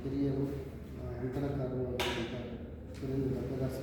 ಹಿರಿಯರು ಆ, ಅಂಕಣಕಾರರು ಆಗಿರುವಂಥ ಸುರೇಂದ್ರ ದತ್ತದಾಸ್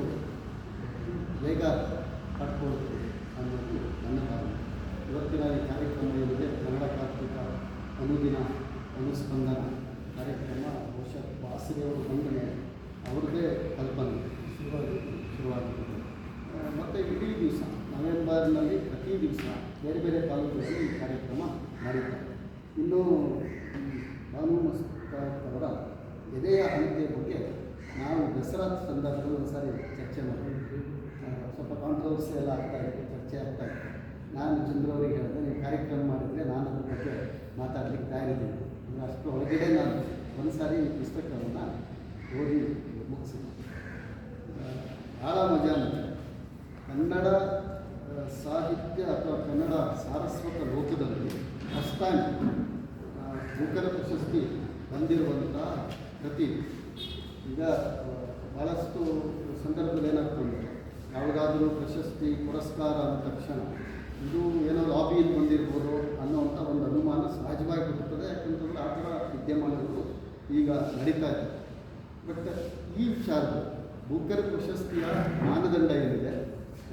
ಮತ್ತಷ್ಟು ಬೇಗ ಪಡ್ಕೊಳ್ತು ಅನ್ನೋದು ನನ್ನ ಭಾವನೆ. ಇವತ್ತಿನ ಈ ಕಾರ್ಯಕ್ರಮ ಏನಿದೆ? ಕನ್ನಡ ಕಾರ್ತಿಕ ಅನುದಿನ ಅನುಸ್ಪಂದನ ಕಾರ್ಯಕ್ರಮ. ಬಹುಶಃ ವಾಸರಿಯವರು ಬಂದರೆ ಅವ್ರದ್ದೇ ಕಲ್ಪನೆ. ಶುರುವಾಗಿ ಶುರುವಾಗಿದೆ ಆ, ಮತ್ತು ಇಡೀ ದಿವಸ ನವೆಂಬರ್ನಲ್ಲಿ ಪ್ರತಿ ದಿವಸ ಬೇರೆ ಬೇರೆ ತಾಲೂಕುಗಳಲ್ಲಿ ಈ ಕಾರ್ಯಕ್ರಮ ನಡೀತಾರೆ ಇನ್ನು ಭಾನು ಮಸ್ತಾಕ್ ಅವರ ಎದೆಯ ಅಂತ್ಯ ಬಗ್ಗೆ ನಾವು ದಸರಾ ಸಂದರ್ಭದಲ್ಲಿ ಒಂದು ಸಾರಿ ಚರ್ಚೆ ಮಾಡಿದ್ವಿ. ಸ್ವಲ್ಪ ಕಾಂಟ್ರವರ್ಸಿ ಎಲ್ಲ ಆಗ್ತಾ ಇತ್ತು, ಚರ್ಚೆ ಆಗ್ತಾ ಇತ್ತು. ನಾನು ಚಂದ್ರವರಿಗೆ ಹೇಳಿದೆ, ನೀವು ಕಾರ್ಯಕ್ರಮ ಮಾಡಿದರೆ ನಾನು ಅದ್ರ ಬಗ್ಗೆ ಮಾತಾಡಲಿಕ್ಕೆ ತಯಾರಿದ್ದೀನಿ ಅಂದರೆ ಅಷ್ಟು ಒಳಗಡೆ ನಾನು ಒಂದು ಸಾರಿ ಈ ಪುಸ್ತಕವನ್ನು ಓದಿ ಮುಗಿಸಿದೆ. ಭಾಳ ಮಜಾ ಅಂತ ಕನ್ನಡ ಸಾಹಿತ್ಯ ಅಥವಾ ಕನ್ನಡ ಸಾರಸ್ವತ ಲೋಕದಲ್ಲಿ ಫಸ್ಟ್ ಟೈಮ್ ಪ್ರಶಸ್ತಿ ಬಂದಿರುವಂಥ ಕೃತಿ ಈಗ ಭಾಳಷ್ಟು ಸಂದರ್ಭದಲ್ಲಿ ಏನಾಗ್ತದೆ ಯಾವಾಗಾದರೂ ಪ್ರಶಸ್ತಿ, ಪುರಸ್ಕಾರ ಅಂದ ತಕ್ಷಣ ಇದು ಏನೋ ಲಾಬಿಯಲ್ಲಿ ಬಂದಿರ್ಬೋದು ಅನ್ನೋವಂಥ ಒಂದು ಅನುಮಾನ ಸಹಜವಾಗಿ ಬರುತ್ತದೆ ಯಾಕಂತಂದರೆ ಆ ಥರ ವಿದ್ಯಮಾನಗಳು ಈಗ ನಡೀತಾ ಇದೆ. ಬಟ್ ಈ ವಿಚಾರದಲ್ಲಿ ಬೂಕರ್ ಪ್ರಶಸ್ತಿಯ ಮಾನದಂಡ ಏನಿದೆ,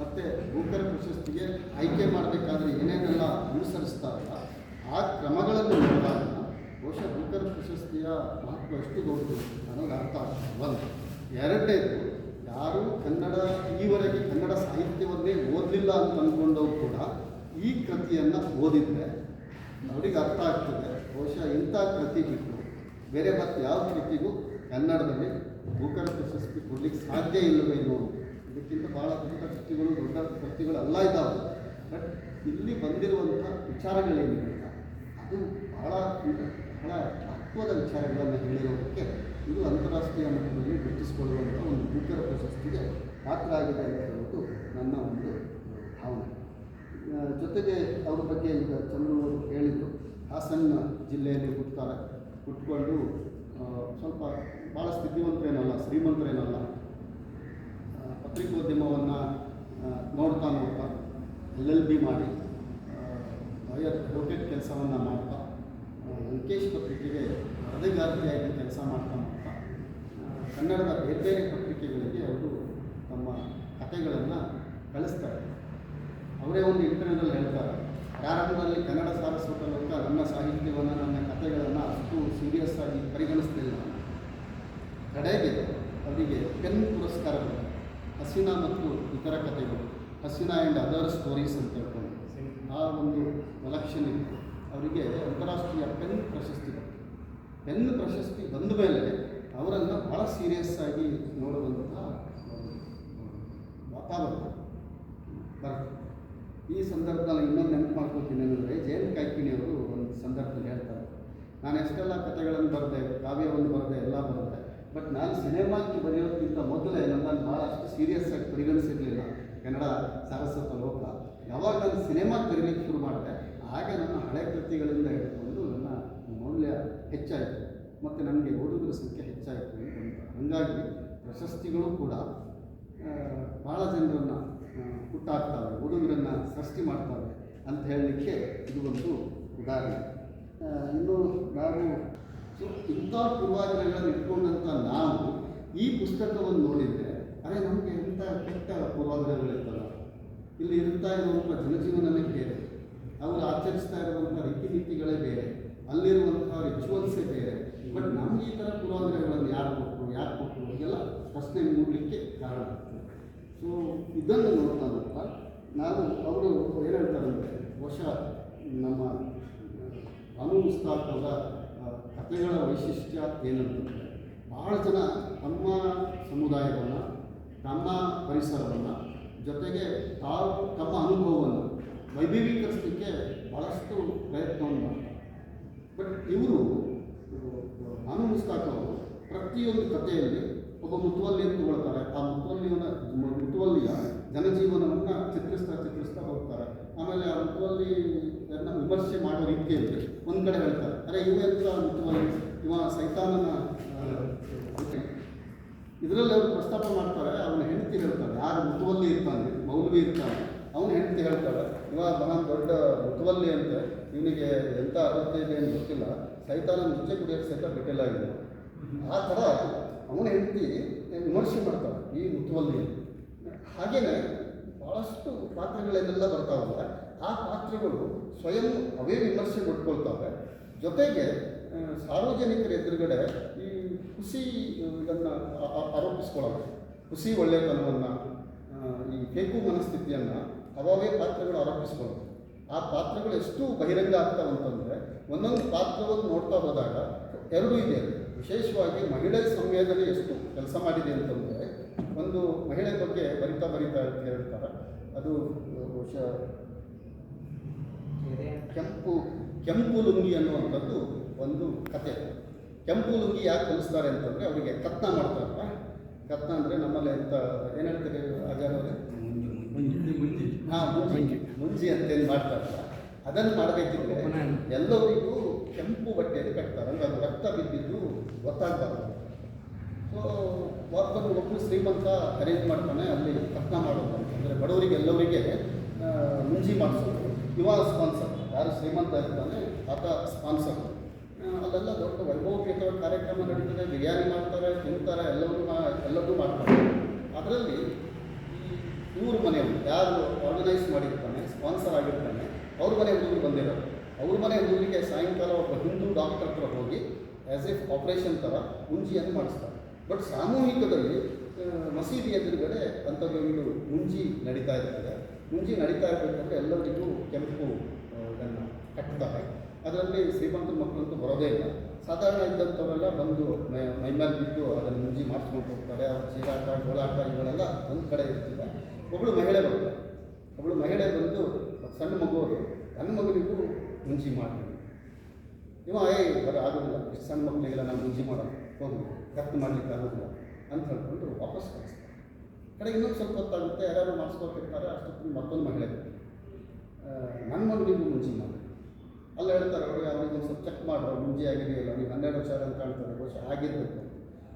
ಮತ್ತು ಬೂಕರ್ ಪ್ರಶಸ್ತಿಗೆ ಆಯ್ಕೆ ಮಾಡಬೇಕಾದ್ರೆ ಏನೇನೆಲ್ಲ ಅನುಸರಿಸ್ತಾರಲ್ಲ, ಆ ಕ್ರಮಗಳನ್ನು ಬೂಕರ್ ಪ್ರಶಸ್ತಿಯ ಮಹತ್ವ ಎಷ್ಟು ದೊಡ್ಡದು ನನಗೆ ಅರ್ಥ ಆಗ್ತದೆ ಒಂದು, ಎರಡನೇದು, ಯಾರು ಕನ್ನಡ, ಈವರೆಗೆ ಕನ್ನಡ ಸಾಹಿತ್ಯವನ್ನೇ ಓದಲಿಲ್ಲ ಅಂತ ಅಂದ್ಕೊಂಡವ್ರು ಕೂಡ ಈ ಕೃತಿಯನ್ನು ಓದಿದರೆ ಅವರಿಗೆ ಅರ್ಥ ಆಗ್ತದೆ. ಬಹುಶಃ ಇಂಥ ಕೃತಿ ಬಿಟ್ಟು ಬೇರೆ ಮತ್ತೆ ಯಾವ ಕೃತಿಗೂ ಕನ್ನಡದಲ್ಲಿ ಭೂಕರ ಪ್ರಶಸ್ತಿ ಕೊಡ್ಲಿಕ್ಕೆ ಸಾಧ್ಯ ಇಲ್ಲವೇನೋ ಇದಕ್ಕಿಂತ ಭಾಳ ದೊಡ್ಡ ಕೃತಿಗಳು ದೊಡ್ಡ ಕೃತಿಗಳು ಅಲ್ಲ ಇದ್ದಾವೆ ಬಟ್ ಇಲ್ಲಿ ಬಂದಿರುವಂಥ ವಿಚಾರಗಳೇನಿಲ್ಲ ಅದು ಬಹಳ ಬಹಳ ಮಹತ್ವದ ವಿಚಾರಗಳನ್ನು ಹೇಳಿರೋದಕ್ಕೆ ಇದು ಅಂತಾರಾಷ್ಟ್ರೀಯ ಮಟ್ಟದಲ್ಲಿ ಗುರುತಿಸಿಕೊಳ್ಳುವಂಥ ಒಂದು ಭೂಕರ ಪ್ರಶಸ್ತಿಗೆ ಪಾತ್ರ ಆಗಿದೆ ಅಂತ ಹೇಳೋದು ನನ್ನ ಒಂದು ಭಾವನೆ. ಜೊತೆಗೆ ಅವ್ರ ಬಗ್ಗೆ ಈಗ ಚಂದ್ರು ಅವರು ಹೇಳಿದರು ಹಾಸನ ಜಿಲ್ಲೆಯಲ್ಲಿ ಹುಟ್ಟುತ್ತಾರೆ ಹುಟ್ಕೊಂಡು ಸ್ವಲ್ಪ ಭಾಳ ಸ್ಥಿತಿವಂತರೇನಲ್ಲ ಶ್ರೀಮಂತರೇನಲ್ಲ. ಪತ್ರಿಕೋದ್ಯಮವನ್ನು ನೋಡ್ತಾ ನೋಡ್ತಾ, ಎಲ್ ಎಲ್ ಬಿ ಮಾಡಿ ಲಾಯರ್ ಅಡ್ವೊಕೇಟ್ ಕೆಲಸವನ್ನು ಮಾಡ್ತಾ ಲಂಕೇಶ್ ಪತ್ರಿಕೆಗೆ ವರದಿಗಾರತಿಯಾಗಿ ಕೆಲಸ ಮಾಡ್ತಾ ಮಾಡ್ತಾ ಕನ್ನಡದ ಬೇರೆ ಬೇರೆ ಪತ್ರಿಕೆಗಳಿಗೆ ಅವರು ತಮ್ಮ ಕಥೆಗಳನ್ನು ಕಳಿಸ್ತಾರೆ. ಅವರೇ ಒಂದು ಇಂಟರ್ವ್ಯೂನಲ್ಲಿ ಹೇಳ್ತಾರೆ, ಪ್ರಾರಂಭದಲ್ಲಿ ಕನ್ನಡ ಸಾರಸ್ವತ ನನ್ನ ಸಾಹಿತ್ಯವನ್ನು, ನನ್ನ ಕಥೆಗಳನ್ನು ಅಷ್ಟು ಸೀರಿಯಸ್ ಆಗಿ ಪರಿಗಣಿಸ್ತಿಲ್ಲ ಕಡೆಗೆ ಅವರಿಗೆ ಪೆನ್ ಪುರಸ್ಕಾರ ಹಸಿನಾ ಮತ್ತು ಇತರ ಕಥೆಗಳು, ಹಸಿನಾ ಆ್ಯಂಡ್ ಅದರ್ ಸ್ಟೋರೀಸ್ ಅಂತ ಹೇಳ್ಕೊಂಡು, ಆ ಒಂದು ಕಲೆಕ್ಷನ್ ಇತ್ತು. ಅವರಿಗೆ ಅಂತಾರಾಷ್ಟ್ರೀಯ ಪೆನ್ ಪ್ರಶಸ್ತಿ ಪೆನ್ ಪ್ರಶಸ್ತಿ ಬಂದ ಮೇಲೆ ಅವರನ್ನು ಭಾಳ ಸೀರಿಯಸ್ ಆಗಿ ನೋಡುವಂತಹ ವಾತಾವರಣ ಬರ್ತದೆ. ಈ ಸಂದರ್ಭದಲ್ಲಿ ಇನ್ನೊಂದು ನೆನಪು ಮಾಡ್ಕೊಳ್ತೀನಿ ಅಂದರೆ ಜಯಂತ್ ಕಾಯ್ಕಿಣಿಯವರು ಒಂದು ಸಂದರ್ಭದಲ್ಲಿ ಹೇಳ್ತಾರೆ. ನಾನು ಎಷ್ಟೆಲ್ಲ ಕಥೆಗಳನ್ನು ಬರೆದೆ, ಕಾವ್ಯವನ್ನು ಬರೆದೆ, ಎಲ್ಲ ಬರೆದೆ, ಬಟ್ ನಾನು ಸಿನಿಮಾಕ್ಕೆ ಬರೆಯೋದಕ್ಕಿಂತ ಮೊದಲೇ ನನ್ನನ್ನು ಭಾಳಷ್ಟು ಸೀರಿಯಸ್ ಆಗಿ ಪರಿಗಣಿಸಿರಲಿಲ್ಲ. ಕನ್ನಡ ಸಾರಸ್ವತ ಲೋಕ. ಯಾವಾಗ ನಾನು ಸಿನಿಮಾ ಬರೀಲಿಕ್ಕೆ ಶುರು ಮಾಡಿದೆ ಆಗ ನನ್ನ ಹಳೆ ಕೃತಿಗಳಿಂದ ಹಿಡ್ಕೊಂಡು ನನ್ನ ಮೌಲ್ಯ ಹೆಚ್ಚಾಯಿತು. ಮತ್ತು ನನಗೆ ಓದುಗರ ಸಂಖ್ಯೆ ಹೆಚ್ಚಾಯಿತು ಅಂತ. ಹಾಗಾಗಿ ಪ್ರಶಸ್ತಿಗಳು ಕೂಡ ಭಾಳ ಜನರನ್ನು ಹುಟ್ಟಾಕ್ತವೆ, ಓದುಗರನ್ನು ಸೃಷ್ಟಿ ಮಾಡ್ತವೆ ಅಂತ ಹೇಳಲಿಕ್ಕೆ ಇದು ಒಂದು ಉದಾಹರಣೆ. ಇನ್ನು ನಾವು ಸೊ, ಇಂಥ ಪೂರ್ವಾಗ್ರಹಗಳನ್ನು ಇಟ್ಕೊಂಡಂಥ ನಾವು ಈ ಪುಸ್ತಕವನ್ನು ನೋಡಿದರೆ, ಅರೆ ನಮಗೆ ಇಂಥ ಕೆಟ್ಟ ಪೂರ್ವಾಗ್ರಹಗಳಿರ್ತಲ್ಲ ಇಲ್ಲಿ ಇರ್ತಾ ಇರುವಂಥ ಜನಜೀವನವೇ ಬೇರೆ ಅವರು ಆಚರಿಸ್ತಾ ಇರುವಂಥ ರೀತಿ ನೀತಿಗಳೇ ಬೇರೆ ಅಲ್ಲಿರುವಂಥ ರಿಚುವಲ್ಸೇ ಬೇರೆ. ಬಟ್ ನಮ್ಗೆ ಈ ಥರ ಪೂರ್ವಾಗ್ರಹಗಳನ್ನು ಯಾರು ಕೊಟ್ಟರು ಯಾರು ಕೊಟ್ಟರು ಹೀಗೆಲ್ಲ ಪ್ರಶ್ನೆ ಮೂಡಲಿಕ್ಕೆ ಕಾರಣ. ಆಗ್ತದೆ ಸೊ ಇದನ್ನು ನೋಡ್ತಾ ನೋಡ್ತಾ ನಾನು ಅವರು ಏನು ಹೇಳ್ತಾರಂದರೆ, ಬಹುಶಃ ನಮ್ಮ ಅನು ಕಥೆಗಳ ವೈಶಿಷ್ಟ್ಯ ಏನಂತಂದರೆ ಭಾಳ ಜನ ತಮ್ಮ ಸಮುದಾಯವನ್ನು, ತಮ್ಮ ಪರಿಸರವನ್ನು ಜೊತೆಗೆ ತಾವು ತಮ್ಮ ಅನುಭವವನ್ನು ವೈಭವೀಕರಿಸಲಿಕ್ಕೆ ಭಾಳಷ್ಟು ಬಟ್ ಇವರು, ನಾನು ಮುಸ್ತಾಕ್ ಅವರು, ಪ್ರತಿಯೊಂದು ಕಥೆಯಲ್ಲಿ ಒಬ್ಬ ಮುತುವಲ್ಲಿಯನ್ನು ತಗೊಳ್ತಾರೆ. ಆ ಮುತುವಲ್ಲಿಯನ್ನ ಮುತುವಲ್ಲಿಯ ಜನಜೀವನವನ್ನು ಚಿತ್ರಿಸ್ತಾ ಚಿತ್ರಿಸ್ತಾ ಹೋಗ್ತಾರೆ. ಆಮೇಲೆ ಆ ಮುತುವಲ್ಲಿಯನ್ನು ವಿಮರ್ಶೆ ಮಾಡೋ ರೀತಿಯಲ್ಲಿ ಒಂದು ಕಡೆ ಹೇಳ್ತಾರೆ. ಅರೆ, ಇವ ಎಂತ ಮುತುವಲ್ಲಿ? ಇವ ಸೈತಾನನ ಇದರಲ್ಲಿ ಅವರು ಪ್ರಸ್ತಾಪ ಮಾಡ್ತಾರೆ. ಅವನ ಹೆಂಡತಿ ಹೇಳ್ತಾರೆ ಯಾರು ಮುತುವಲ್ಲಿ ಇರ್ತಾನೆ, ಮೌಲ್ವಿ ಇರ್ತಾನೆ, ಅವನ ಹೆಂಡತಿ ಹೇಳ್ತಾಳೆ. ಇವ ಮಹಾನ್ ದೊಡ್ಡ ಮುತುವಲ್ಲಿ ಅಂತ. ಇವನಿಗೆ ಎಂಥ ಅರ್ಹತೆ ಇದೆ ಅಂತ ಗೊತ್ತಿಲ್ಲ. ಸೈತಾನ ಮುಂಚೆ ಕುಡಿಯೋಕ್ಕೆ ಸಹಿತ ಬಿಟ್ಟಿಲ್ಲಾಗಿದೆ ಆ ಥರ ಅವನ ಹೆಂಡತಿ ವಿಮರ್ಶೆ ಮಾಡ್ತಾಳೆ ಈ ಮುತುವಲ್ಲಿ ಹಾಗೆಯೇ ಭಾಳಷ್ಟು ಪಾತ್ರಗಳನ್ನೆಲ್ಲ ಬರ್ತಾವಲ್ಲ, ಆ ಪಾತ್ರಗಳು ಸ್ವಯಂ ಅವೇ ವಿಮರ್ಶೆ ಕೊಟ್ಕೊಳ್ತವೆ. ಜೊತೆಗೆ ಸಾರ್ವಜನಿಕರ ಎದುರುಗಡೆ ಈ ಹುಸಿ ಇದನ್ನು ಆರೋಪಿಸ್ಕೊಳ್ಳೋದು ಹುಸಿ ಒಳ್ಳೆತನವನ್ನು ಈ ಕೇಕು ಮನಸ್ಥಿತಿಯನ್ನು ಅವಾವೇ ಪಾತ್ರಗಳು ಆರೋಪಿಸ್ಕೊಳ್ಳೋದು ಆ ಪಾತ್ರಗಳು ಎಷ್ಟು ಬಹಿರಂಗ ಆಗ್ತಾವಂತಂದರೆ ಒಂದೊಂದು ಪಾತ್ರವನ್ನು ನೋಡ್ತಾ ಹೋದಾಗ ಎರಡು ಇದೆ. ವಿಶೇಷವಾಗಿ ಮಹಿಳೆ ಸಂವೇದನೆ ಎಷ್ಟು ಕೆಲಸ ಮಾಡಿದೆ ಅಂತಂದರೆ ಒಂದು ಮಹಿಳೆ ಬಗ್ಗೆ ಬರಿತಾ ಬರಿತಾ ಅಂತ ಹೇಳ್ತಾರೆ. ಅದು ಬಹುಶಃ ಕೆಂಪು ಕೆಂಪು ಲುಂಗಿ ಅನ್ನುವಂಥದ್ದು ಒಂದು ಕತೆ. ಕೆಂಪು ಲುಂಗಿ ಯಾಕೆ ಕಲಿಸ್ತಾರೆ ಅಂತಂದರೆ ಅವರಿಗೆ ಕತ್ನ ಮಾಡ್ತಾರಲ್ಲ. ಕತ್ನ ಅಂದರೆ ನಮ್ಮಲ್ಲಿ ಅಂತ ಏನು ಹೇಳ್ತಾರೆ ಮುಂಜಿ ಹಾಂ ಮುಂಜಿ. ಮುಂಜಿ. ಅಂತೇನು ಮಾಡ್ತಾರಲ್ಲ ಅದನ್ನು ಮಾಡಬೇಕಿದ್ರೆ ಎಲ್ಲರಿಗೂ ಕೆಂಪು ಬಟ್ಟೆಯಲ್ಲಿ ಕಟ್ತಾರೆ. ಅಂದರೆ ಅದು ರಕ್ತ ಬಿದ್ದಿದ್ದು ಗೊತ್ತಾಗಬಾರ್ದು. ಸೊ ಒಬ್ಬರು ಒಬ್ಬರು ಶ್ರೀಮಂತ ಅರೇಂಜ್ ಮಾಡ್ತಾನೆ ಅಲ್ಲಿ ಕತ್ನ ಮಾಡೋದು ಅಂದರೆ ಬಡವರಿಗೆ ಎಲ್ಲರಿಗೆ ಮುಂಜಿ ಮಾಡಿಸೋದು. ಯುವ ಸ್ಪಾನ್ಸರ್. ಯಾರು ಶ್ರೀಮಂತ ಇರ್ತಾನೆ ಆತ ಸ್ಪಾನ್ಸರ್. ಅಲ್ಲೆಲ್ಲ ದೊಡ್ಡ ವೈಭವಪೇತ ಕಾರ್ಯಕ್ರಮ ನಡೀತದೆ. ಬಿರಿಯಾನಿ ಮಾಡ್ತಾರೆ, ತಿಂತಾರೆ, ಎಲ್ಲವನ್ನೂ ಮಾ ಎಲ್ಲದೂ ಮಾಡ್ತಾರೆ. ಅದರಲ್ಲಿ ಇವ್ರ ಮನೆಯವರು ಯಾರು ಆರ್ಗನೈಸ್ ಮಾಡಿರ್ತಾನೆ ಸ್ಪಾನ್ಸರ್ ಆಗಿರ್ತಾನೆ, ಅವ್ರ ಮನೆ ಹುಡುಗರು ಬಂದಿರೋದು. ಅವ್ರ ಮನೆ ಹುಡುಗರಿಗೆ ಸಾಯಂಕಾಲ ಒಬ್ಬ ಹಿಂದೂ ಡಾಕ್ಟರ್ ಹತ್ರ ಹೋಗಿ ಆ್ಯಸ್ ಎಫ್ ಆಪರೇಷನ್ ಥರ ಮುಂಜಿಯನ್ನು ಮಾಡಿಸ್ತಾರೆ. ಬಟ್ ಸಾಮೂಹಿಕದಲ್ಲಿ ಮಸೀದಿ ಎದುರುಗಡೆ ಒಂದು ಮುಂಜಿ ನಡೀತಾ ಇರ್ತದೆ. ಮುಂಜಿ ನಡೀತಾ ಇರ್ತಕ್ಕಂಥ ಎಲ್ಲರಿಗೂ ಕೆಂಪು ಕಟ್ಟುತ್ತಾ ಕಟ್ತಾರೆ ಅದರಲ್ಲಿ ಶ್ರೀಮಂತರ ಮಕ್ಕಳಂತೂ ಬರೋದೇ ಇಲ್ಲ. ಸಾಧಾರಣ ಇದ್ದಂಥವರೆಲ್ಲ ಬಂದು ಮೈ ಮೈಮೇಲೆ ಬಿಟ್ಟು ಅದನ್ನು ಮುಂಜಿ ಮಾಡಿಸ್ಕೊಂಡು ಹೋಗ್ತಾರೆ. ಅವ್ರ ಚೀರಾಟ ಗೋಳಾಟ ಇವುಗಳೆಲ್ಲ ಒಂದು ಕಡೆ ಇರ್ತಿಲ್ಲ. ಒಬ್ಬಳು ಮಹಿಳೆ ಬರ್ತಾರೆ ಒಬ್ಬಳು ಮಹಿಳೆ ಬಂದು ಸಣ್ಣ ಮಗುವಿಗೆ ನನ್ನ ಮಗನಿಗೂ ಮುಂಜಿ ಮಾಡ್ತೀವಿ ಇವ, ಏ, ಬರ, ಆಗೋದಿಲ್ಲ. ಇಷ್ಟು ಸಣ್ಣ ಮಕ್ಕಳಿಗೆಲ್ಲ ನಾನು ಮುಂಜಿ ಮಾಡೋದು. ಹೋಗಿ. ಕತ್ತು ಮಾಡಲಿಕ್ಕೆ ಆಗೋದಿಲ್ಲ. ಅಂತ ಹೇಳ್ಕೊಂಡು ವಾಪಸ್ ಕಳಿಸ್ತಾರೆ. ಕಡೆ ಇನ್ನೊಂದು ಸ್ವಲ್ಪ ಹೊತ್ತಾಗುತ್ತೆ. ಯಾರ್ಯಾರು ಮಾಡಿಸ್ಕೊಟ್ಟಿರ್ತಾರೆ ಅಷ್ಟೊತ್ತಿಗೆ ಮತ್ತೊಂದು ಮಹಿಳೆ ನನ್ನ ಮಗನಿಗೂ ಮುಂಜಿ ಮಾಡಿ. ಅಲ್ಲಿ ಹೇಳ್ತಾರೆ, ಅವರು ಅವ್ರಿಗೆ ಒಂದು ಸ್ವಲ್ಪ ಚೆಕ್ ಮಾಡ್ರು ಮುಂಜಿ ಆಗಿದೆಯಲ್ಲ, ನೀವು ಹನ್ನೆರಡು ವರ್ಷ ಅಂತ ಕಾಣ್ತಾರೆ, ಬಹುಶಃ ಆಗಿರಬೇಕು.